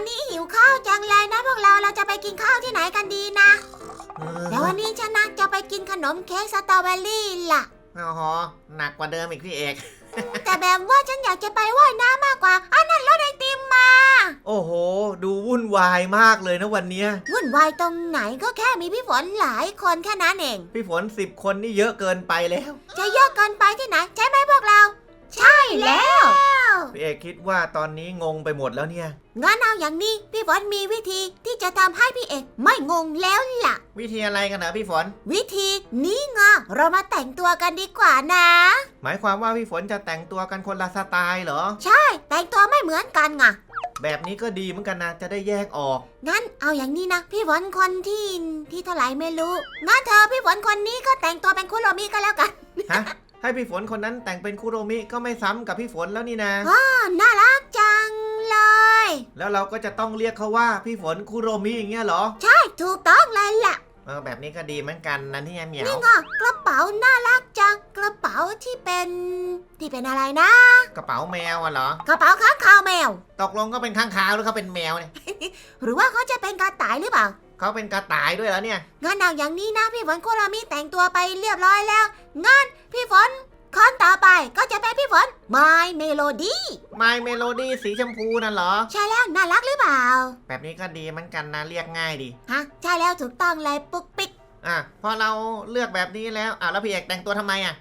วันนี้หิวข้าวจังเลยนะพวกเราเราจะไปกินข้าวที่ไหนกันดีนะเออเดี๋ยววันนี้ฉันนะจะไปกินขนมเค้กสตรอเบอรี่ล่ะโอ้โหหนักกว่าเดิมอีกพี่เอก แต่แบบว่าฉันอยากจะไปว่ายน้ำมากกว่าอันนั้นรถไอติมมา โอ้โห ดูวุ่นวายมากเลยนะวันเนี้ยวุ่นวายตรงไหนก็แค่มีพี่ฝนหลายคนแค่นั้นเอง พี่ฝนสิบคนนี่เยอะเกินไปแล้ว จะเยอะเกินไปที่ไหนใช่ไหมพวกเรา ใช่แล้ว พี่เอกคิดว่าตอนนี้งงไปหมดแล้วเนี่ย งั้นเอาอย่างนี้พี่ฝนมีวิธีที่จะทำให้พี่เอกไม่งงแล้วล่ะ วิธีอะไรกันนะพี่ฝน วิธีนี้ไงเรามาแต่งตัวกันดีกว่านะ หมายความว่าพี่ฝนจะแต่งตัวกันคนละสไตล์เหรอ ใช่ แต่งตัวไม่เหมือนกันไงแบบนี้ก็ดีเหมือนกันนะ จะได้แยกออก งั้นเอาอย่างนี้นะ พี่ฝนคนที่ที่เท่าไหร่ไม่รู้งั้นเธอพี่ฝนคนนี้ก็แต่งตัวเป็นคุโรมิก็แล้วกัน ฮะ ให้พี่ฝนคนนั้นแต่งเป็นคุโรมิก็ไม่ซ้ำกับพี่ฝนแล้วนี่นะอ้อน่ารักจังเลย แล้วเราก็จะต้องเรียกเขาว่าพี่ฝนคุโรมิอย่างเงี้ยเหรอใช่ถูกต้องเลยล่ะ เออแบบนี้ก็ดีเหมือนกันนะเนี่ยเหมียวนี่ไงกระเป๋าน่ารักจังกระเป๋าที่เป็น ที่เป็นอะไรนะ กระเป๋าแมวอะเหรอกระเป๋าข้างคาวแมว ตกลงก็เป็นข้างคาวหรือเขาเป็นแมวเนี่ยหรือว่าเขาจะเป็นกระต่ายหรือเปล่า เขาเป็นกระต่ายด้วยแล้วเนี่ย งั้นเอาอย่างนี้นะพี่ฝนคุโรมิแต่งตัวไปเรียบร้อยแล้ว งั้นพี่ฝนคนต่อไปก็จะเป็นพี่ฝน My Melody My Melody สีชมพูนั่นเหรอ ใช่แล้วน่ารักหรือเปล่า แบบนี้ก็ดีเหมือนกันนะเรียกง่ายดีฮะใช่แล้วถูกต้องเลยปุ๊กปิ๊กอะพอเราเลือกแบบนี้แล้วอะแล้วพี่เอกแต่งตัวทำไมอะ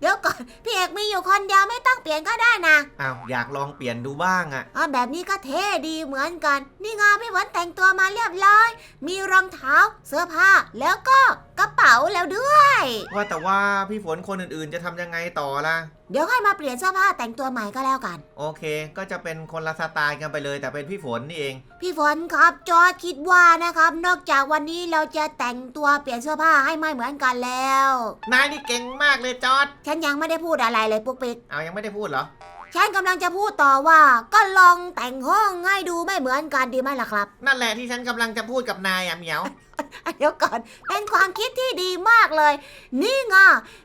เดี๋ยวก่อน พี่เอกมีอยู่คนเดียวไม่ต้องเปลี่ยนก็ได้นะอ้าวอยากลองเปลี่ยนดูบ้างอะอ๋อแบบนี้ก็เท่ดีเหมือนกัน นี่ไงพี่ฝนแต่งตัวมาเรียบร้อย มีรองเท้า เสื้อผ้าแล้วก็ กระเป๋าแล้วด้วย ว่าแต่ว่าพี่ฝนคนอื่นๆ จะทำยังไงต่อล่ะ เดี๋ยวค่อยมาเปลี่ยนเสื้อผ้าแต่งตัวใหม่ก็แล้วกัน โอเค ก็จะเป็นคนละสไตล์กันไปเลย แต่เป็นพี่ฝนนี่เอง พี่ฝนครับจอร์ดคิดว่านะครับ นอกจากวันนี้เราจะแต่งตัวเปลี่ยนเสื้อผ้าให้ไม่เหมือนกันแล้ว นายนี่เก่งมากเลยจอร์ดฉันยังไม่ได้พูดอะไรเลยปุ๊กปิ๊กเอายังไม่ได้พูดเหรอ ฉันกำลังจะพูดต่อว่า ก็ลองแต่งห้องให้ดูไม่เหมือนกันดีไหมล่ะครับ นั่นแหละที่ฉันกำลังจะพูดกับนายอะเหมียวอะเดี๋ยวก่อน เป็นความคิดที่ดีมากเลย นี่ไง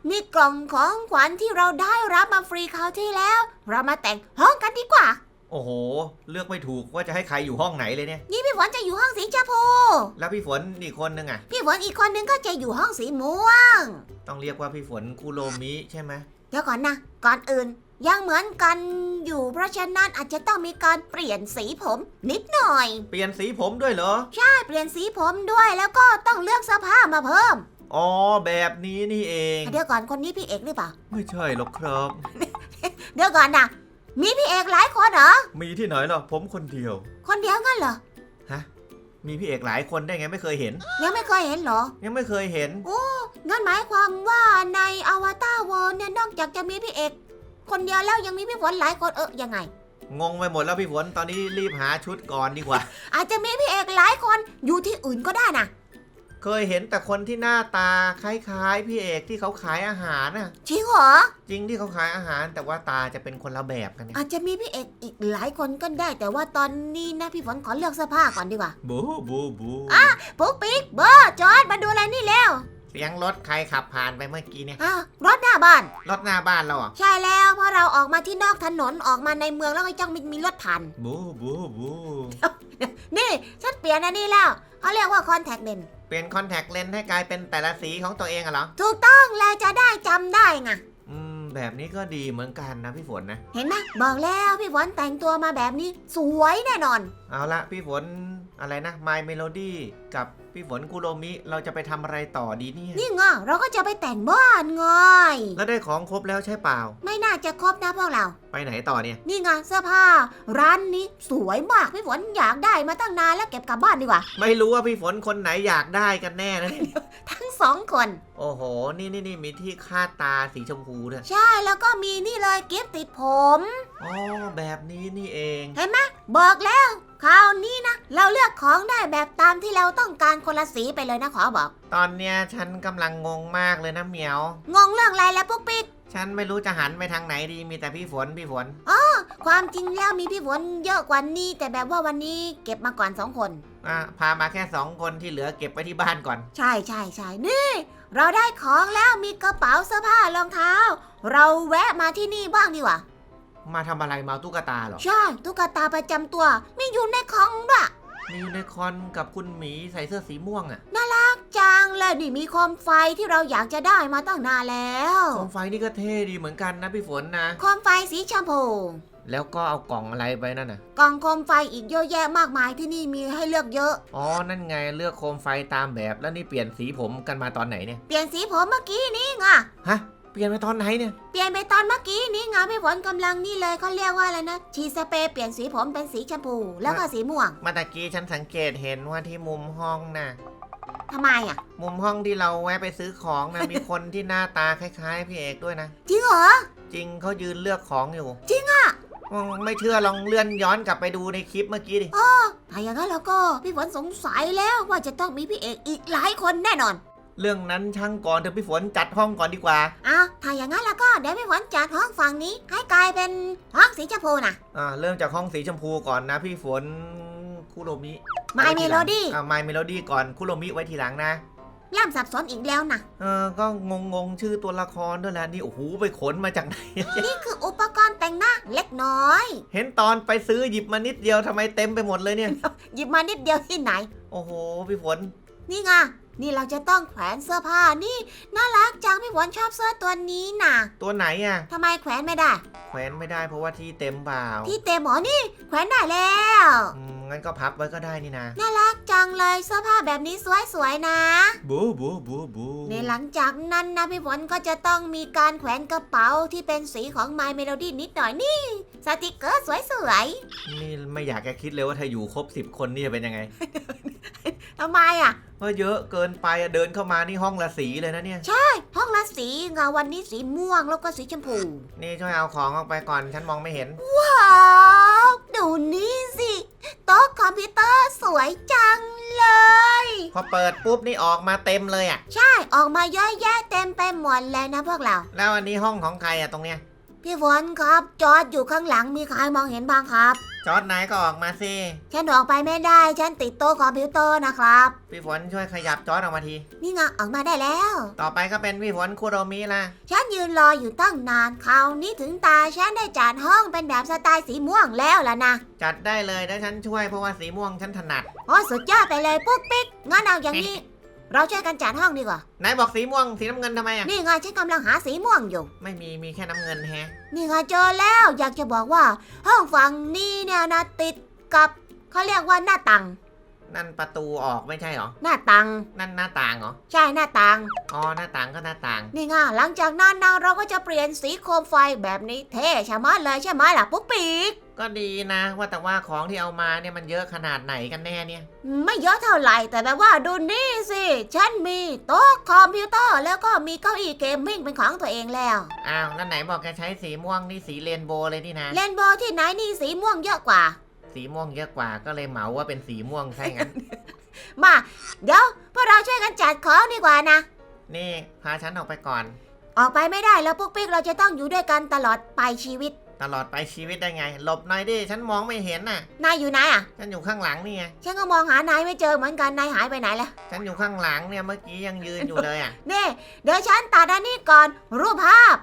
มีกล่องของขวัญที่เราได้รับมาฟรีคราวที่แล้ว เรามาแต่งห้องกันดีกว่า โอ้โห เลือกไม่ถูกว่าจะให้ใครอยู่ห้องไหนเลยเนี่ย นี่พี่ฝนจะอยู่ห้องสีชมพูแล้วพี่ฝนอีกคนนึงอะ พี่ฝนอีกคนนึงก็จะอยู่ห้องสีม่วง ต้องเรียกว่าพี่ฝนคุโรมิใช่ไหมเดี๋ยวก่อนนะ ก่อนอื่น ยังเหมือนกันอยู่เพราะฉะนั้นอาจจะต้องมีการเปลี่ยนสีผมนิดหน่อย เปลี่ยนสีผมด้วยเหรอ ใช่เปลี่ยนสีผมด้วยแล้วก็ต้องเลือกเสื้อผ้ามาเพิ่ม อ๋อ แบบนี้นี่เอง เดี๋ยวก่อนคนนี้พี่เอกหรือเปล่า ไม่ใช่หรอกครับ เดี๋ยวก่อนนะมีพี่เอกหลายคนเหรอ มีที่ไหนล่ะผมคนเดียว คนเดียวงั้นเหรอ ฮะ มีพี่เอกหลายคนได้ไงไม่เคยเห็น ยังไม่เคยเห็นเหรอ ยังไม่เคยเห็นงั้นหมายความว่าในอวตารเวิร์เนี่ยนอกจากจะมีพี่เอก คนเดียวแล้วยังมีพี่ฝนหลายคนเออยังไง งงไปหมดแล้วพี่ฝนตอนนี้รีบหาชุดก่อนดีกว่า อาจจะมีพี่เอกหลายคนอยู่ที่อื่นก็ได้นะเคยเห็นแต่คนที่หน้าตาคล้ายๆ พี่เอกที่เขาขายอาหารน่ะ จริงเหรอจริงที่เขาขายอาหาร แต่ว่าตาจะเป็นคนละแบบกันเนี่ยอาจจะมีพี่เอกอีกหลายคนก็ได้ แต่ว่าตอนนี้นะพี่ฝนขอเลือกเสื้อผ้าก่อนดีกว่าบูบูบูปุ๊กปิ๊กเบอร์จอร์ดมาดูอะไรนี่แล้ว เสียงรถใครขับผ่านไปเมื่อกี้เนี่ย อ้าวรถหน้าบ้าน รถหน้าบ้านเราเหรอะใช่แล้วเพราะเราออกมาที่นอกถนนออกมาในเมืองแล้วก็จ้องมีมีรถผ่าน บูบูบูนี่ฉันเปลี่ยนอันนี้แล้วเขาเรียกว่าคอนแทคเลนเปลี่ยนคอนแทคเลนส์ให้กลายเป็นแต่ละสีของตัวเองอะเหรอ ถูกต้องแล้วจะได้จำได้ไงอืม แบบนี้ก็ดีเหมือนกันนะพี่ฝนนะ เห็นไหมบอกแล้วพี่ฝนแต่งตัวมาแบบนี้ สวยแน่นอน เอาละพี่ฝนอะไรนะ My Melody กับ พี่ฝนกุโรมิเราจะไปทำอะไรต่อดีเนี่ยนี่ไงเราก็จะไปแต่งบ้านไงแล้วได้ของครบแล้วใช่เปล่า ไม่น่าจะครบนะพวกเรา ไปไหนต่อเนี่ย นี่ไงเสื้อผ้า ร้านนี้สวยมากพี่ฝนอยากได้มาตั้งนานแล้วเก็บกลับบ้านดีกว่า ไม่รู้ว่าพี่ฝนคนไหนอยากได้กันแน่นะเนี่ย ทั้งสองคน โอ้โห นี่นี่นี่มีที่คาดตาสีชมพูด้วยใช่แล้วก็มีนี่เลยกิฟต์ติดผม อ๋อแบบนี้นี่เองเห็นไหมบอกแล้ว คราวนี้นะ เราเลือกของได้แบบตามที่เราต้องการคนละสีไปเลยนะขอบอก ตอนเนี้ยฉันกำลังงงมากเลยนะเหมียว งงเรื่องอะไรแล้วปุ๊กปิ๊ก ฉันไม่รู้จะหันไปทางไหนดีมีแต่พี่ฝนพี่ฝน ความจริงแล้วมีพี่ฝนเยอะกว่านี้ แต่แบบว่าวันนี้เก็บมาก่อนสองคน อะพามาแค่สองคนที่เหลือเก็บไว้ที่บ้านก่อน ใช่ใช่ใช่นี่ เราได้ของแล้วมีกระเป๋าเสื้อผ้ารองเท้า เราแวะมาที่นี่บ้างดีกว่า มาทำอะไรมาเอาตุ๊กตาเหรอ ใช่ตุ๊กตาประจำตัวมีอยู่ในคลองด้วยมียูนิคอร์นกับคุณหมีใส่เสื้อสีม่วงอะจังเลยนี่มีโคมไฟที่เราอยากจะได้มาตั้งนานแล้วโคมไฟนี่ก็เท่ดีเหมือนกันนะพี่ฝนนะ โคมไฟสีชมพูแล้วก็เอากล่องอะไรไปนั่นน่ะ กล่องโคมไฟอีกเยอะแยะมากมายที่นี่มีให้เลือกเยอะ อ๋อ นั่นไงเลือกโคมไฟตามแบบแล้วนี่เปลี่ยนสีผมกันมาตอนไหนเนี่ย เปลี่ยนสีผมเมื่อกี้นี่ไงฮะ เปลี่ยนไปตอนไหนเนี่ย เปลี่ยนไปตอนเมื่อกี้นี่ไงพี่ฝนกำลังนี่เลยเขาเรียกว่าอะไรนะชีสเปรย์เปลี่ยนสีผมเป็นสีชมพูแล้วก็สีม่วงมาตะกี้ฉันสังเกตเห็นว่าที่มุมห้องน่ะ ทำไมอะมุมห้องที่เราแวะไปซื้อของนะ มีคนที่หน้าตาคล้าย ๆ พี่เอกด้วยนะ จริงเหรอ จริงเขายืนเลือกของอยู่ จริงอะอืมไม่เชื่อลองเลื่อนย้อนกลับไปดูในคลิปเมื่อกี้ดิ ถ้าอย่างนั้นแล้วก็พี่ฝนสงสัยแล้วว่าจะต้องมีพี่เอกอีกหลายคนแน่นอน เรื่องนั้นช่างก่อนเถอะพี่ฝนจัดห้องก่อนดีกว่าอ้าวถ้าอย่างนั้นแล้วก็เดี๋ยวพี่ฝนจัดห้องฝั่งนี้ ให้กลายเป็นห้องสีชมพูนะอ่าเริ่มจากห้องสีชมพูก่อนนะพี่ฝนคุโรมิ My Melody อ่า My Melody ก่อนคุโรมิไว้ทีหลังนะเริ่มสับสนอีกแล้วนะเออก็งงงๆชื่อตัวละครด้วยแหละนี่โอ้โหไปขนมาจากไหน นี่คืออุปกรณ์แต่งหน้าเล็กน้อย เห็นตอนไปซื้อหยิบมานิดเดียวทำไมเต็มไปหมดเลยเนี่ย หยิบมานิดเดียวที่ไหน โอ้โหพี่ฝน นี่ไง นี่เราจะต้องแขวนเสื้อผ้านี่น่ารักจังพี่ฝนชอบเสื้อตัวนี้น่ะตัวไหนอะ ทำไมแขวนไม่ได้ แขวนไม่ได้เพราะว่าที่เต็มเปล่าที่เต็มหมอนี่ แขวนได้แล้วอืมงั้นก็พับไว้ก็ได้นี่นะ น่ารักจังเลยเสื้อผ้าแบบนี้สวยๆนะ บูบูบูบูในหลังจากนั้นนะพี่ฝนก็จะต้องมีการแขวนกระเป๋าที่เป็นสีของ My Melody นิดหน่อยนี่ สติกเกอร์สวยนี่ไม่อยากจะคิดเลยว่าถ้าอยู่ครบสิบคนนี่จะเป็นยังไง ๆทำไมอะ ว่าเยอะเกินไปอะเดินเข้ามานี่ห้องละสีเลยนะเนี่ยห้องละสีไงวันนี้สีม่วงแล้วก็สีชมพู นี่ช่วยเอาของออกไปก่อนฉันมองไม่เห็น ว้าวดูนี่สิโต๊ะคอมพิวเตอร์สวยจังเลย พอเปิดปุ๊บนี่ออกมาเต็มเลยอะใช่ออกมาเยอะแยะเต็มไปหมดเลยนะพวกเรา แล้วอันนี้ห้องของใครอะตรงเนี้ย พี่ฝนครับ จอดอยู่ข้างหลังมีใครมองเห็นบ้างครับ จอร์ดไหนก็ออกมาสิฉันออกไปไม่ได้ฉันติดโต๊ะคอมพิวเตอร์นะครับ พี่ฝนช่วยขยับจอร์ดออกมาที นี่ไงออกมาได้แล้ว ต่อไปก็เป็นพี่ฝนคุโรมิละฉันยืนรออยู่ตั้งนานคราวนี้ถึงตาฉันได้จัดห้องเป็นแบบสไตล์สีม่วงแล้วล่ะนะจัดได้เลยแล้วฉันช่วยเพราะว่าสีม่วงฉันถนัด โอ้สุดยอดไปเลยปุ๊กปิ๊กงั้นเอาอย่างนี้ เราช่วยกันจัดห้องดีกว่าไหนบอกสีม่วงสีน้ำเงินทำไมอะ นี่ไงฉันกำลังหาสีม่วงอยู่ ไม่มีมีแค่น้ำเงินแฮะ นี่ไงเจอแล้วอยากจะบอกว่า ห้องฝั่งนี้เนี่ยนะติดกับเขาเรียกว่าหน้าต่าง นั่นประตูออกไม่ใช่เหรอ หน้าต่างนั่นหน้าต่างเหรอ ใช่หน้าต่างอ๋อ หน้าต่างก็หน้าต่าง นี่ไงหลังจากนั้นนะเราก็จะเปลี่ยนสีโคมไฟแบบนี้เท่ชะมัดเลยใช่ไหมล่ะปุ๊กปิ๊กก็ดีนะ ว่าแต่ว่าของที่เอามาเนี่ยมันเยอะขนาดไหนกันแน่เนี่ย ไม่เยอะเท่าไหร่แต่แบบว่าดูนี่สิ ฉันมีโต๊ะคอมพิวเตอร์แล้วก็มีเก้าอี้เกมมิ่งเป็นของตัวเองแล้ว อ้าวแล้วไหนบอกแกใช้สีม่วงนี่สีเรนโบว์เลยนี่นะ เลนโบว์ที่ไหนนี่สีม่วงเยอะกว่า สีม่วงเยอะกว่าก็เลยเหมาว่าเป็นสีม่วงใช่งั้น มา เดี๋ยวพวกเราช่วยกันจัดของดีกว่านะ นี่พาฉันออกไปก่อน ออกไปไม่ได้แล้วปุ๊กปิ๊กเราจะต้องอยู่ด้วยกันตลอดไปชีวิต ตลอดไปชีวิตได้ไง หลบหน่อยดิฉันมองไม่เห็นน่ะ นายอยู่ไหนอะ ฉันอยู่ข้างหลังนี่ไงฉันก็มองหานายไม่เจอเหมือนกัน นายหายไปไหนแล้วฉันอยู่ข้างหลังเนี่ยเมื่อกี้ยังยืนอยู่เลยอะ นี่ เดี๋ยวฉันตัดอันนี้ก่อน รูปภาพ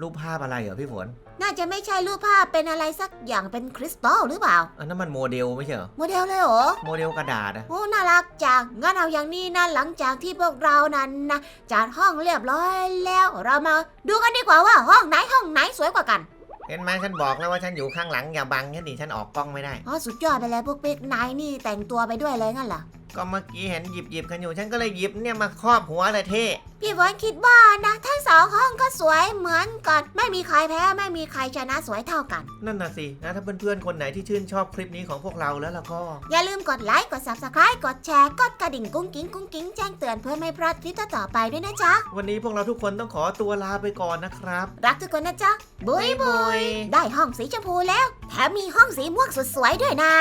รูปภาพอะไรเหรอพี่ฝน น่าจะไม่ใช่รูปภาพเป็นอะไรสักอย่างเป็นคริสตัลหรือเปล่า อันนั้นมันโมเดลไม่ใช่เหรอ โมเดลเลยเหรอ โมเดลกระดาษอะโอ้ น่ารักจัง งั้นเอาอย่างนี้นะ หลังจากที่พวกเรานั้นนะจัดห้องเรียบร้อยแล้ว เรามาดูกันดีกว่าว่าห้องไหนห้องไหนสวยกว่ากัน เห็นไหมฉันบอกแล้วว่าฉันอยู่ข้างหลังอย่าบังฉันดิฉันออกกล้องไม่ได้ อ๋อ สุดยอดไปเลยพวกปิ๊กนายนี่แต่งตัวไปด้วยเลยงั้นเหรอ ก็เมื่อกี้เห็นหยิบหยิบๆกันอยู่ ฉันก็เลยหยิบเนี่ยมาครอบหัวเลยเท่พี่ฝนคิดว่านะทั้งสองห้องก็สวยเหมือนกัน ไม่มีใครแพ้ไม่มีใครชนะสวยเท่ากัน นั่นน่ะสินะถ้าเพื่อนๆคนไหนที่ชื่นชอบคลิปนี้ของพวกเราแล้วล่ะก็ อย่าลืมกดไลค์กด subscribe กดแชร์กดกระดิ่งกุ้งกิ้งกุ้งกิ้งแจ้งเตือนเพื่อไม่พลาดคลิปต่อๆไปด้วยนะจ๊ะ วันนี้พวกเราทุกคนต้องขอตัวลาไปก่อนนะครับ รักทุกคนนะจ๊ะบุยบุบ๊ายบายยได้ห้องสีชมพูแล้วแถมมีห้องสีม่วงสุดสวยด้วยนะ